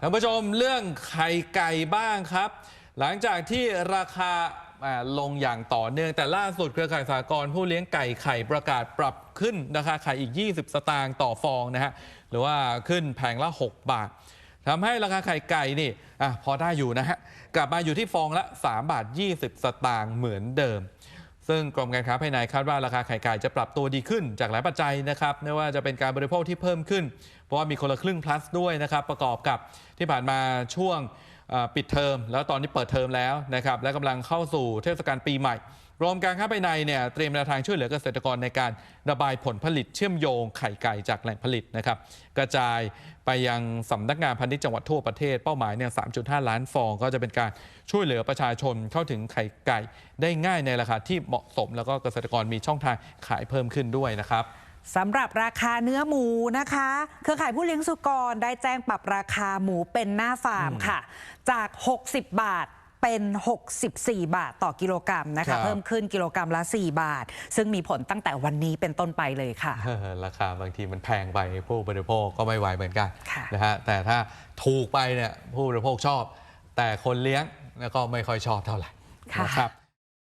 ท่านผู้ชมเรื่องไข่ไก่บ้างครับ หลังจากที่ราคาลงอย่างต่อเนื่องแต่ล่าสุดเครือข่ายสากรผู้เลี้ยงไก่ไข่ประกาศปรับขึ้นราคาไข่อีก 20 สตางค์ต่อฟองนะฮะหรือว่าขึ้นแผงละ 6 บาททำให้ราคาไข่ไก่นี่อพอได้อยู่นะฮะกลับมาอยู่ที่ฟองละ 3 บาท 20 สตางค์เหมือนเดิม ซึ่งกรมการค้าภายในคาดว่าราคาไข่ไก่จะปรับตัวดีขึ้นจากหลายปัจจัยนะครับไม่ว่าจะเป็นการบริโภคที่เพิ่มขึ้น เพราะว่ามีคนละครึ่ง plus ด้วยนะครับประกอบกับที่ผ่านมาช่วง ปิดเทอมแล้วตอนนี้เปิดเทอมแล้วนะครับและกำลังเข้าสู่เทศกาลปีใหม่กรมการค้าภายในเนี่ยเตรียมแนวทางช่วยเหลือเกษตรกรในการระบายผลผลิตเชื่อมโยงไข่ไก่จากแหล่งผลิตนะครับกระจายไปยังสำนักงานพาณิชย์จังหวัดทั่วประเทศเป้าหมายเนี่ย3.5 ล้านฟอง ก็จะเป็นการช่วยเหลือประชาชนเข้าถึงไข่ไก่ได้ง่ายในราคาที่เหมาะสม แล้วก็เกษตรกรมีช่องทางขายเพิ่มขึ้นด้วยนะครับ สำหรับราคาเนื้อหมูนะคะ เครือข่ายผู้เลี้ยงสุกรได้แจ้งปรับราคาหมูเป็นหน้าฟาร์มค่ะ จาก 60 บาทเป็น 64 บาทต่อกิโลกรัมนะครัคะบเพิ่มขึ้นกิโลกรัมละ 4 บาท ซึ่งมีผลตั้งแต่วันนี้เป็นต้นไปเลยค่ะเออราคาบางทีมันแพงไปผู้บริโภคก็ไม่ไหวเหมือนกันค่ะนะฮะแต่ถ้าถูกไปเนี่ยผู้บริโภคชอบ แต่คนเลี้ยงก็ไม่ค่อยชอบเท่าไหร่ค่ะนะครับ